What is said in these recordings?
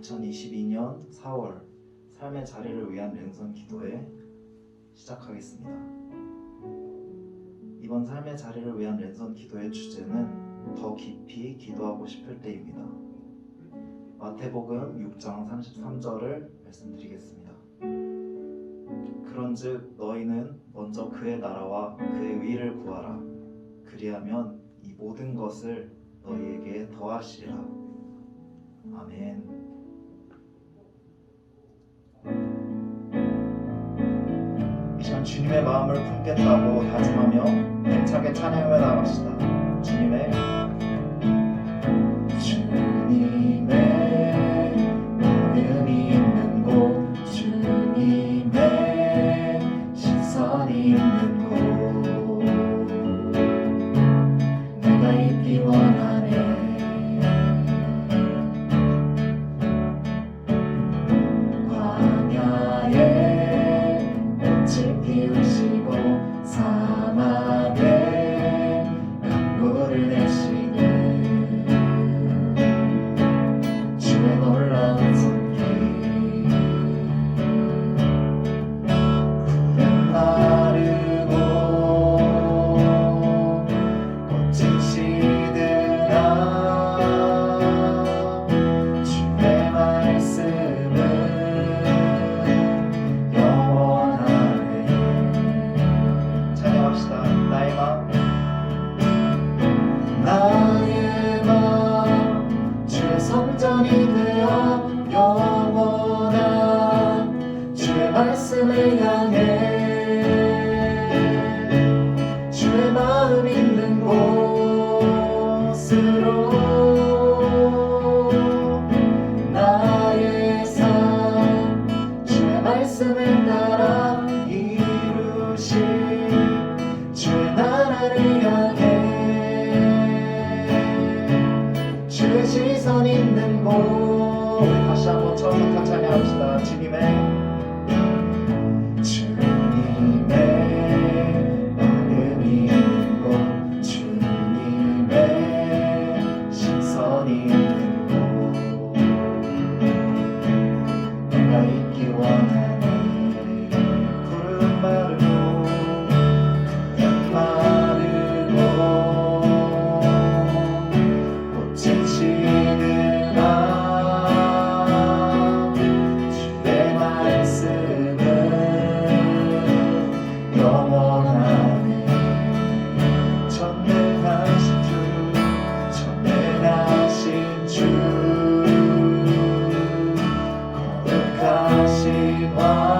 (2022년 4월) 삶의 자리를 위한 랜선 기도회 시작하겠습니다. 이번 삶의 자리를 위한 랜선 기도의 주제는 더 깊이 기도하고 싶을 때입니다. 마태복음 6장 33절을 말씀드리겠습니다. 그런즉 너희는 먼저 그의 나라와 그의 의를 구하라. 그리하면 이 모든 것을 너희에게 더하시리라. 아멘. 이 시간 주님의 마음을 품겠다고 다짐하며 힘차게 찬양해 나갑시다. 주님의 Bye.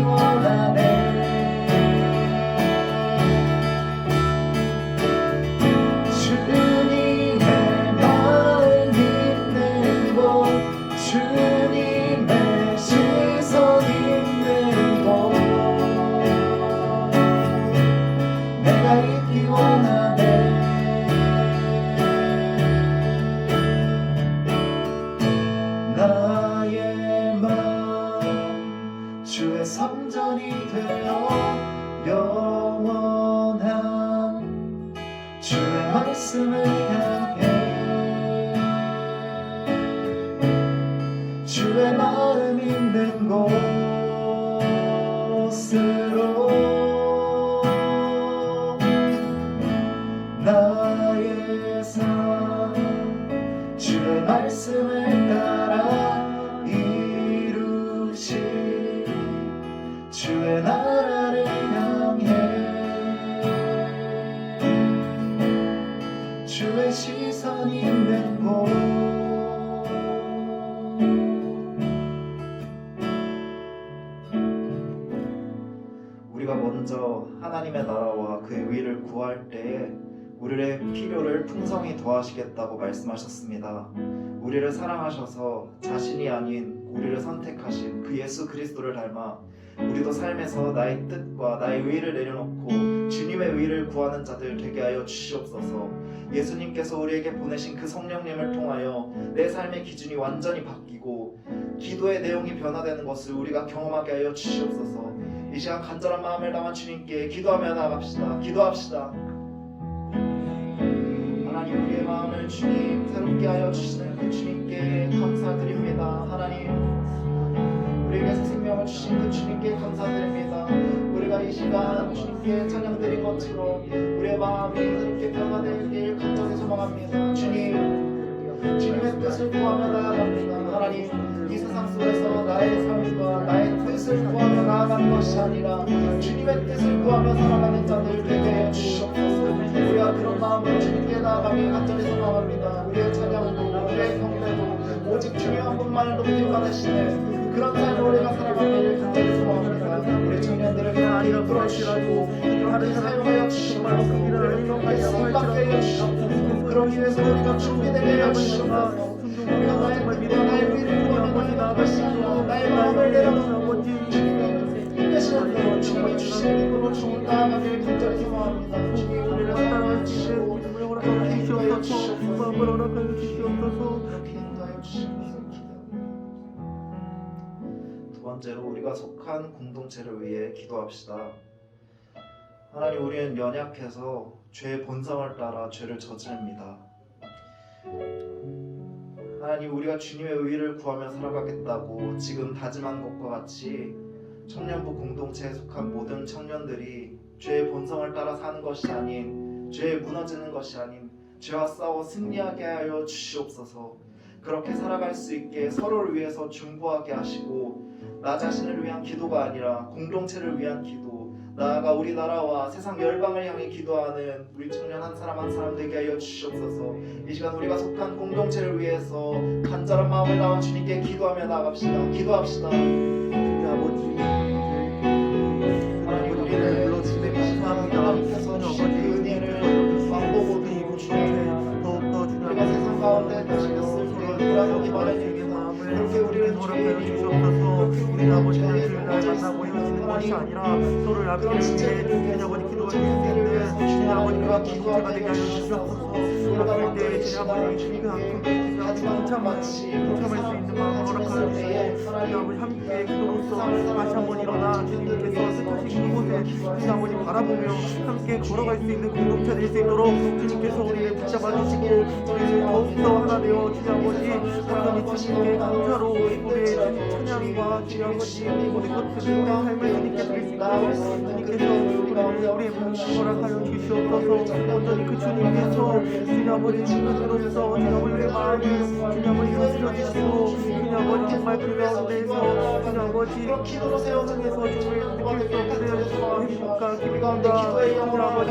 you all best. 걸음 있는 곳은 먼저 하나님의 나라와 그의 의를 구할 때에 우리의 필요를 풍성히 더하시겠다고 말씀하셨습니다. 우리를 사랑하셔서 자신이 아닌 우리를 선택하신 그 예수 그리스도를 닮아 우리도 삶에서 나의 뜻과 나의 의를 내려놓고 주님의 의를 구하는 자들 되게 하여 주시옵소서. 예수님께서 우리에게 보내신 그 성령님을 통하여 내 삶의 기준이 완전히 바뀌고 기도의 내용이 변화되는 것을 우리가 경험하게 하여 주시옵소서. 이 시간 간절한 마음을 담아 주님께 기도하며 나갑시다. 기도합시다. 하나님 우리의 마음을 주님 새롭게 하여 주시는 그 주님께 감사드립니다. 하나님 우리에게 새 생명을 주신 그 주님께 감사드립니다. 우리가 이 시간 주님께 찬양드린 것처럼 우리의 마음이 새롭게 변화되길 간절히 소망합니다. 주님 주님의 뜻을 구하며 나아갑니다. 하나님 이 세상 속에서 나의 삶과 나의 뜻을 구하며 나아가는 것이 아니라 주님의 뜻을 구하며 살아가는 자들 되게 하여 주시옵소서. 우리가 그런 마음으로 주님께 나아가길 간절히 소망합니다. 우리의 찬양도 우리의 경배도 오직 주님 한 분만을 높임 받으시네 그런 삶을 우리가 살아가기를 간절히 소망합니다. 우리 청년들을 그렇게 이끌어 주시고 그렇게 사용하여 주시고 우리를 그렇게 쓰임받게 하여 주시고 그러기 위해서 우리가 준비되게 하여 주시옵소서. 간절히 소망합니다. 주님 우리를 사랑해 주시고 주시옵소서. 인도하여 주시옵소서. 두 번째로 우리가 속한 공동체를 위해 기도합시다. 하나님 우리는 연약해서 죄의 본성을 따라 죄를 저지릅니다. 하나님 우리가 주님의 의를 구하며 살아가겠다고 지금 다짐한 것과 같이 청년부 공동체에 속한 모든 청년들이 죄의 본성을 따라 사는 것이 아닌 죄에 무너지는 것이 아닌 죄와 싸워 승리하게 하여 주시옵소서. 그렇게 살아갈 수 있게 서로를 위해서 중보하게 하시고 나 자신을 위한 기도가 아니라 공동체를 위한 기도 나아가 우리나라와 세상 열방을 향해 기도하는 우리 청년 한 사람 한 사람 되게 하여 주시옵소서. 이 시간 우리가 속한 공동체를 위해서 간절한 마음을 담아 주님께 기도하며 나아갑시다. 기도합시다 하나님 아버지는 주일날 만나고 헤어지는 것이 아니라 서로를 아버지 주님 아버지 기도할 수 있는 주님 아버지가 공동체가 되게 하여 주시옵소서. 그럴 때 주님 그 아픔에 참을 참을 수 있는 마음을 허락하여 우리 아버지 함께 기도로서 다시 한번 일어나 주님께서 쓰신 그곳에 주님 아버지 바라보며 함께 걸어갈 수 있는 공동체 될 수 있도록 주님께서 우리를 붙잡아 주시고 우리를 더욱더 하나 되어 주님 아버지 온전히 주님께 감사로 우리의 찬양과 주님 아버지 모든 것들을 우리 삶을 주님께 드릴 수 있도록 주님께서 우리를 우리의 몸을 허락하여 주시옵소서. 온전히 그 주님께서 주님 아버지 주님으로서 주님 아버지 우리의 마음을 주님 아버지 흔들어 주시고 주님 아버지 정말 그 가운데서 주님 아버지 주님에서 정말 느낄 수 없는 행복과 주님 아버지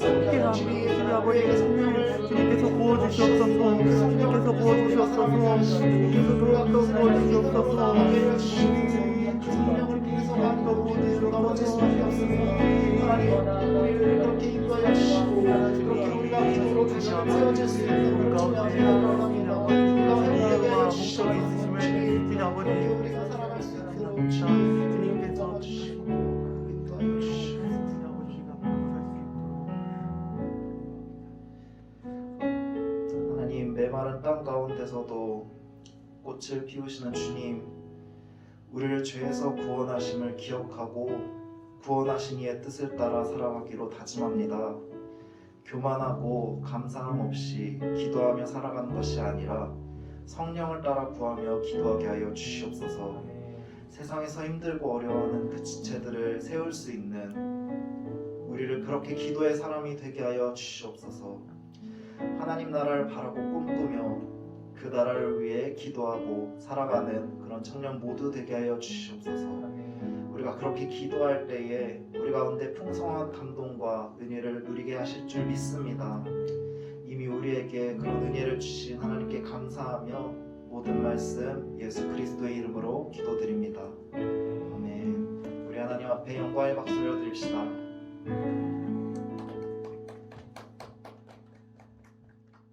함께함. 주님 아버지의 삶을 주님께서 부어주시옵소서. 주님께서 부어주시옵소서. 주님께서 부어주시옵소서 메마른 땅 가운데서도 꽃을 피우시는 주님 우리를 죄에서 구원하심을 기억하고 구원하신 이의 뜻을 따라 살아가기로 다짐합니다. 교만하고 감사함 없이 기도하며 살아가는 것이 아니라 성령을 따라 구하며 기도하게 하여 주시옵소서. 세상에서 힘들고 어려워하는 그 지체들을 세울 수 있는 우리를 그렇게 기도의 사람이 되게 하여 주시옵소서. 하나님 나라를 바라고 꿈꾸며 그 나라를 위해 기도하고 살아가는 그런 청년 모두 되게 하여 주시옵소서. 우리가 그렇게 기도할 때에 우리 가운데 풍성한 감동과 은혜를 누리게 하실 줄 믿습니다. 이미 우리에게 그런 은혜를 주신 하나님께 감사하며 모든 말씀 예수 그리스도의 이름으로 기도드립니다. 아멘. 우리 하나님 앞에 영광의 박수를 드립시다.